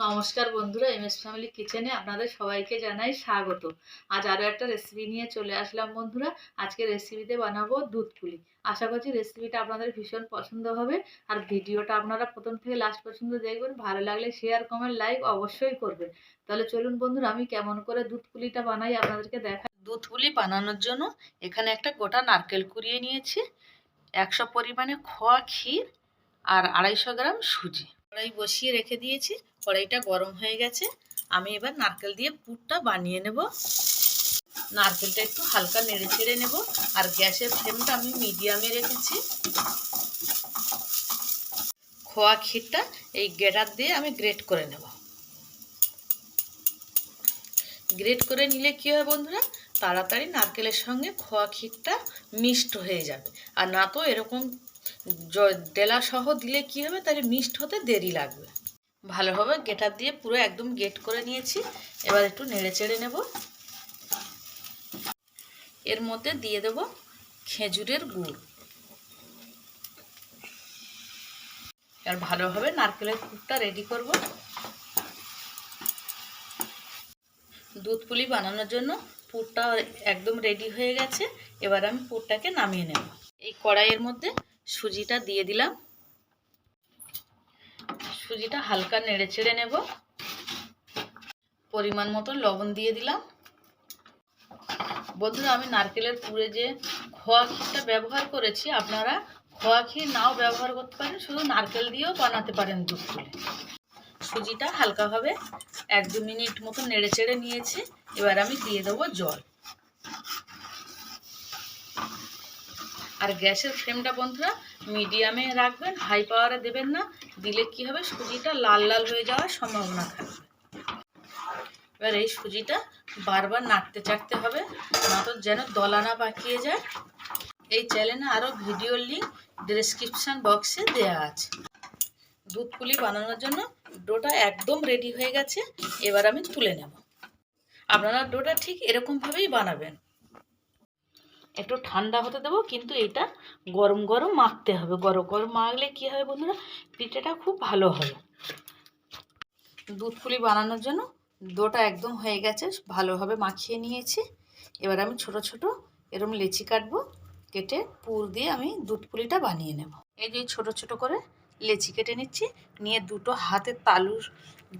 নমস্কার বন্ধুরা M S family কিচেনে আপনাদের সবাইকে জানাই স্বাগত। আজ আরও একটা রেসিপি নিয়ে চলে আসলাম বন্ধুরা। আজকে রেসিপিতে বানাবো দুধ পুলি। আশা করছি রেসিপিটা আপনাদের ভীষণ পছন্দ হবে। আর ভিডিওটা আপনারা প্রথম থেকে লাস্ট পর্যন্ত দেখবেন। ভালো লাগলে শেয়ার কমেন্ট লাইক অবশ্যই করবেন। তাহলে চলুন বন্ধুরা, আমি কেমন করে দুধ পুলিটা বানাই আপনাদেরকে দেখা দুধ পুলি বানানোর জন্য এখানে একটা গোটা নারকেল কুড়িয়ে নিয়েছি। একশো পরিমাণে খোয়া ক্ষীর আর আড়াইশো গ্রাম সুজি। কড়াই বসিয়ে রেখে দিয়েছি। কড়াইটা গরম হয়ে গেছে। আমি এবার নারকেল দিয়ে পুরটা বানিয়ে নেব। নারকেলটা একটু হালকা নেড়ে ছেড়ে নেব। আর গ্যাসের ফ্লেমটা আমি মিডিয়ামে রেখেছি। খোয়া ক্ষীরটা এই গ্রেটার দিয়ে আমি গ্রেট করে নেব। গ্রেট করে নিলে কী হয় বন্ধুরা? তাড়াতাড়ি নারকেলের সঙ্গে খোয়া ক্ষীরটা মিষ্ট হয়ে যাবে। আর না তো এরকম ডেলা সহ দিলে কি হবে? তাহলে মিষ্ট হতে দেরি লাগবে। ভালোভাবে গেটার দিয়ে পুরো একদম গেট করে নিয়েছি। এবার একটু নেড়ে চেড়ে নেব। এর মধ্যে দিয়ে দেব খেজুরের গুড়। আর ভালোভাবে নারকেলের পুরটা রেডি করব। দুধ পুলি বানানোর জন্য পুরটা একদম রেডি হয়ে গেছে। এবার আমি পুরটাকে নামিয়ে নেব। এই কড়াইয়ের মধ্যে সুজিটা দিয়ে দিলাম। সুজিটা হালকা নেড়ে চেড়ে নেব। পরিমাণ মতো লবণ দিয়ে দিলাম। বন্ধুরা, আমি নারকেলের পুরে যে খোয়া ক্ষীরটা ব্যবহার করেছি, আপনারা খোয়া ক্ষীর নাও ব্যবহার করতে পারেন, শুধু নারকেল দিয়েও বানাতে পারেন দুধ ফুলে সুজিটা হালকাভাবে এক দু মিনিট মতো নেড়ে চেড়ে নিয়েছি। এবার আমি দিয়ে দেবো জল। আর গ্যাসের ফ্লেমটা বন্ধুরা মিডিয়ামে রাখবেন হাই পাওয়ারে দেবেন না, দিলে কি হবে সুজিটা লাল লাল হয়ে যাওয়ার সম্ভাবনা থাকবে। এবার এই সুজিটা বারবার নাড়তে চাটতে হবে, না তো যেন দলা না পাকিয়ে যায়। এই চ্যানেলে আরও ভিডিও লিঙ্ক ডিসক্রিপশান বক্সে দেওয়া আছে। দুধ পুলি বানানোর জন্য ডোটা একদম রেডি হয়ে গেছে, এবার আমি তুলে নেব। আপনারা ডোটা ঠিক এরকমভাবেই বানাবেন। একটু ঠান্ডা হতে দেবো, কিন্তু এটা গরম গরম মাখতে হবে। গরম গরম মাখলে কী হবে বন্ধুরা? পিঠেটা খুব ভালো হবে। দুধ পুলি বানানোর জন্য ডোটা একদম হয়ে গেছে, ভালোভাবে মাখিয়ে নিয়েছি। এবার আমি ছোট ছোট এরম লেচি কাটবো, কেটে পুর দিয়ে আমি দুধ পুলিটা বানিয়ে নেব। এই যে ছোট ছোট করে লেচি কেটে নিচ্ছি, নিয়ে দুটো হাতের তালু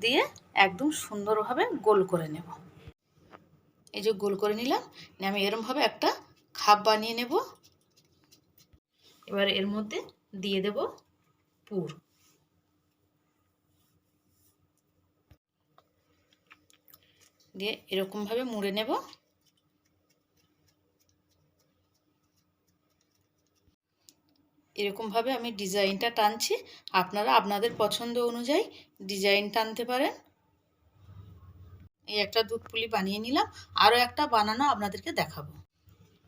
দিয়ে একদম সুন্দরভাবে গোল করে নেব। এই যে গোল করে নিলাম আমি এরমভাবে একটা খাপ বানিয়ে নেব। এবার এর মধ্যে দিয়ে দেব পুর। দিয়ে এরকমভাবে মুড়ে নেব। এরকমভাবে আমি ডিজাইনটা টানছি। আপনারা আপনাদের পছন্দ অনুযায়ী ডিজাইন টানতে পারেন। এই একটা দুধ পুলি বানিয়ে নিলাম। আরও একটা বানানো আপনাদেরকে দেখাবো।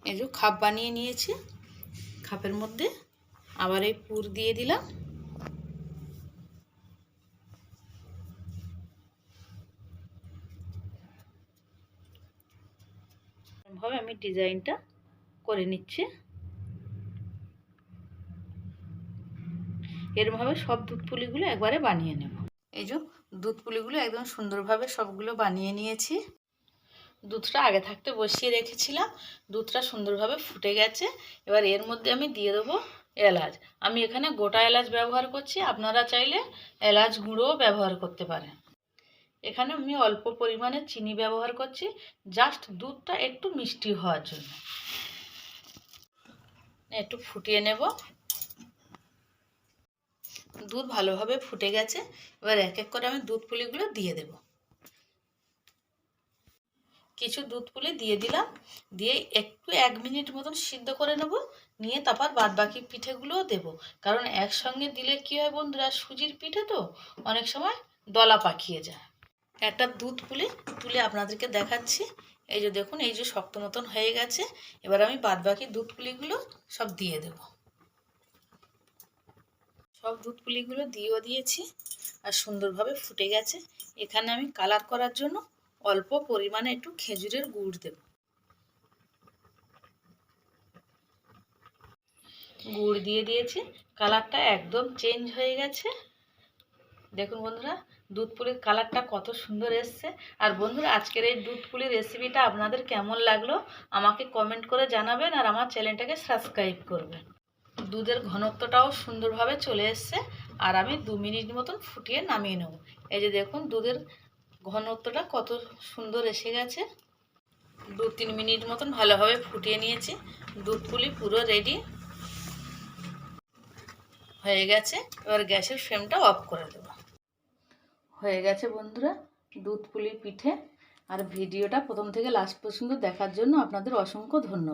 এই যে খাপ বানিয়ে নিয়েছি। খাপের মধ্যে আবার এই পুর দিয়ে দিলাম। ভাবে আমি ডিজাইনটা করে নিচ্ছি। এরমভাবে সব দুধ পুলিগুলো একবারে বানিয়ে নেব। এই যে দুধ পুলিগুলো একদম সুন্দরভাবে সবগুলো বানিয়ে নিয়েছি। দুধটা আগে থাকতে বসিয়ে রেখেছিলাম। দুধটা সুন্দরভাবে ফুটে গেছে। এবার এর মধ্যে আমি দিয়ে দেবো এলাচ। আমি এখানে গোটা এলাচ ব্যবহার করছি। আপনারা চাইলে এলাচ গুঁড়োও ব্যবহার করতে পারেন। এখানে আমি অল্প পরিমাণে চিনি ব্যবহার করছি। জাস্ট দুধটা একটু মিষ্টি হওয়ার জন্য। একটু ফুটিয়ে নেব। দুধ ভালোভাবে ফুটে গেছে। এবার এক এক করে আমি দুধ পুলিগুলো দিয়ে দেব। কিছু দুধ পুলি দিয়ে দিলাম। দিয়ে একটু এক মিনিট মতন সিদ্ধ করে নেব। নিয়ে তারপর বাদ বাকি পিঠেগুলোও দেবো। কারণ একসঙ্গে দিলে কী হয় বন্ধুরা, সুজির পিঠে তো অনেক সময় দলা পাকিয়ে যায়। একটা দুধ পুলি তুলে আপনাদেরকে দেখাচ্ছি। এই যে দেখুন, এই যে শক্ত মতন হয়ে গেছে। এবার আমি বাদ বাকি দুধ পুলিগুলো সব দিয়ে দেব। সব দুধ পুলিগুলো দিয়েও দিয়েছি। আর সুন্দরভাবে ফুটে গেছে। এখানে আমি কালার করার জন্য অল্প পরিমাণে একটু খেজুরের গুড় দেব। গুড় দিয়ে দিয়েছি। কালারটা একদম চেঞ্জ হয়ে গেছে। দেখুন বন্ধুরা, দুধ পুলির কালারটা কত সুন্দর এসছে। আর বন্ধুরা, আজকের এই দুধ পুলির রেসিপিটা আপনাদের কেমন লাগল, আমাকে কমেন্ট করে জানাবেন আর আমার চ্যানেলটাকে সাবস্ক্রাইব করবেন। দুধের ঘনত্বটাও সুন্দরভাবে চলে এসছে। আর আমি দু মিনিট মতন ফুটিয়ে নামিয়ে নেব। এই যে দেখুন, দুধের ঘনত্বটা কত সুন্দর এসে গেছে। দু তিন মিনিট মতন ভালোভাবে ফুটিয়ে নিয়েছি। দুধ পুলি পুরো রেডি হয়ে গেছে। এবার গ্যাসের ফ্লেমটা অফ করে দেবো। হয়ে গেছে বন্ধুরা দুধ পুলি পিঠে। আর ভিডিওটা প্রথম থেকে লাস্ট পর্যন্ত দেখার জন্য আপনাদের অসংখ্য ধন্যবাদ।